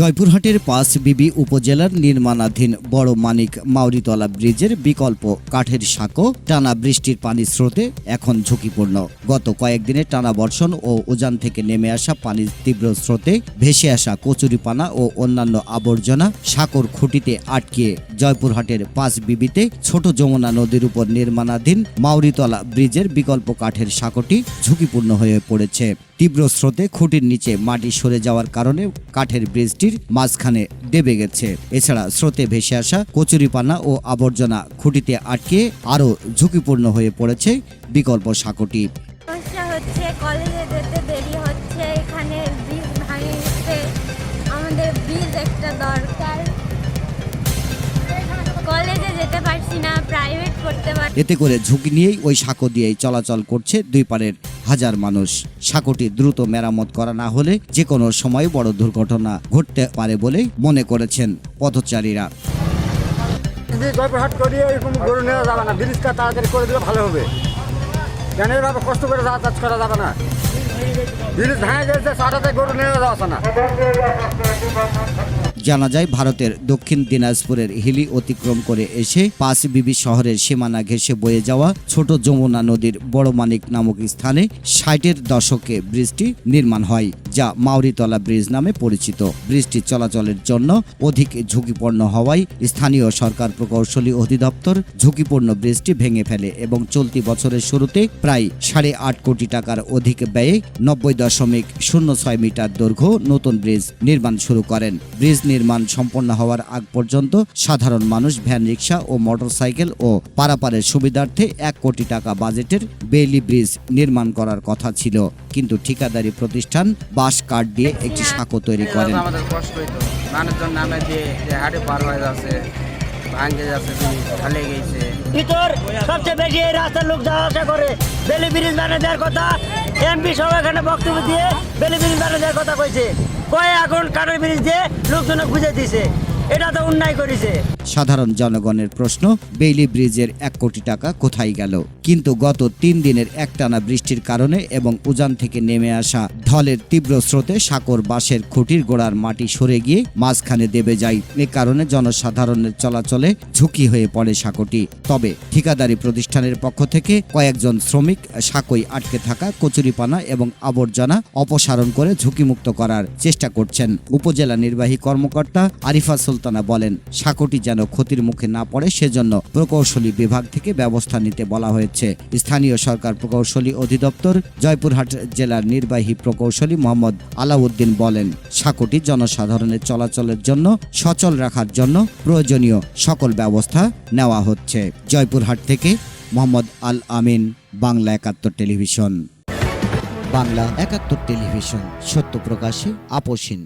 জয়পুরহাটের পাঁচ বিবি উপজেলার নির্মাণাধীন বড় মানিক মাউরিতলা ব্রিজের বিকল্প কাঠের সাঁকো টানা বৃষ্টির পানি স্রোতে এখন ঝুঁকিপূর্ণ। গত কয়েকদিনে টানা বর্ষণ ও উজান থেকে নেমে আসা পানির তীব্র স্রোতে ভেসে আসা কচুরিপানা ও অন্যান্য আবর্জনা সাঁকোর খুঁটিতে আটকিয়ে জয়পুরহাটের পাঁচ বিবিতে ছোট যমুনা নদীর উপর নির্মাণাধীন মাউরিতলা ব্রিজের বিকল্প কাঠের সাঁকোটি ঝুঁকিপূর্ণ হয়ে পড়েছে। তীব্র স্রোতে খুঁটির নিচে মাটি সরে যাওয়ার কারণে কাঠের ব্রিজটির মাঝখানে দেবে গেছে। এছাড়া স্রোতে ভেসে আসা কচুরিপানা ও আবর্জনা খুঁটিতে আটকে আরও ঝুঁকিপূর্ণ হয়ে পড়েছে বিকল্প সাঁকোটি। দরকার। যেতে পারছি না প্রাইভেট করতে পারছি এতে করে ঝুঁকি নিয়েই ওই সাঁকো দিয়েই চলাচল করছে দুই পারের হাজার মানুষ। সাঁকোটি দ্রুত মেরামত করা না হলে যে কোনো সময় বড় দুর্ঘটনা ঘটতে পারে বলেই মনে করেছেন পথচারীরা। জয়পুরহাট করিয়ে এরকম গরু নেওয়া যাবে না ব্রিজটা তাড়াতাড়ি করে দিলে ভালো হবে। কেন এভাবে কষ্ট করে যাতায়াত করা যাবে না? ব্রিজ ভেঙে গেছে সারাতে গরু নেওয়া যাচ্ছে না। জানা যায়, ভারতের দক্ষিণ দিনাজপুরের হিলি অতিক্রম করে এসে পাঁচ বিবি শহরের সীমানা ঘেঁষে বয়ে যাওয়া ছোট যমুনা নদীর বড় মানিক নামক স্থানে ষাটের দশকে ব্রিজটি নির্মাণ হয়। যা মাউরিতলা ব্রিজ নামে পরিচিত। ব্রিজটি চলাচলের জন্য অধিক ঝুঁকিপূর্ণ হওয়ায় স্থানীয় সরকার প্রকৌশলী অধিদপ্তর ঝুঁকিপূর্ণ ব্রিজটি ভেঙে ফেলে এবং চলতি বছরের শুরুতে প্রায় সাড়ে আট কোটি টাকার অধিক ব্যয়ে নব্বই দশমিক শূন্য ছয় মিটার দৈর্ঘ্য নতুন ব্রিজ নির্মাণ শুরু করেন। ব্রিজ নির্মাণ সম্পন্ন হওয়ার আগ পর্যন্ত সাধারণ মানুষ ভ্যান রিক্সা ও মোটরসাইকেল ও পারাপারের সুবিধার্থে এক কোটি টাকা বাজেটের বেইলি ব্রিজ নির্মাণ করার কথা ছিল। কিন্তু ঠিকাদারি প্রতিষ্ঠান বাঁশ কাঠ দিয়ে একটি সাঁকো তৈরি করেন। আমাদের কষ্ট হইতো মানুষজন নামে দিয়ে হাটে পার হয়ে যাচ্ছে ভাঙ্গে যাচ্ছে ঢালে গেছে। ভিতর সবচেয়ে বেশি এই রাস্তার লোক যাওয়া আসা করে। বেলি ব্রিজ বানিয়ে দেওয়ার কথা। এমপি সব এখানে বক্তব্য দিয়ে বেলি ব্রিজ বানিয়ে দেওয়ার কথা কইছে। কয়ে এখন কাঠের ব্রিজ দিয়ে লোকজনকে বুঝে দিছে। এটা তো অন্যায় করেছে। সাধারণ জনগণের প্রশ্ন, বেইলি ব্রিজের এক কোটি টাকা কোথায় গেল? কিন্তু গত তিন দিনের একটানা বৃষ্টির কারণে এবং উজান থেকে নেমে আসা ঢলের তীব্র স্রোতে সাকর বাঁশের খুঁটির গোড়ার মাটি সরে গিয়ে মাঝখানে দেবে যায়। এ কারণে জনসাধারণের চলাচলে ঝুঁকি হয়ে পড়ে সাঁকোটি তবে ঠিকাদারি প্রতিষ্ঠানের পক্ষ থেকে কয়েকজন শ্রমিক সাঁকোয় আটকে থাকা কচুরিপানা এবং আবর্জনা অপসারণ করে ঝুঁকিমুক্ত করার চেষ্টা করছেন। উপজেলা নির্বাহী কর্মকর্তা আরিফা সুলতানা বলেন, সাঁকোটি যেন ক্ষতির মুখে না পড়ে, সেজন্য প্রকৌশলী বিভাগ থেকে ব্যবস্থা নিতে বলা হয়েছে। স্থানীয় সরকার প্রকৌশলী অধিদপ্তর, জয়পুরহাট জেলার নির্বাহী প্রকৌশলী মোহাম্মদ আলাউদ্দিন বলেন, সাঁকোটি জনসাধারণের চলাচলের জন্য, সচল রাখার জন্য প্রয়োজনীয় সকল ব্যবস্থা নেওয়া হচ্ছে। জয়পুরহাট থেকে মোহাম্মদ আল আমিন, বাংলা একাত্তর টেলিভিশন। বাংলা একাত্তর টেলিভিশন, সত্য প্রকাশে আপোষহীন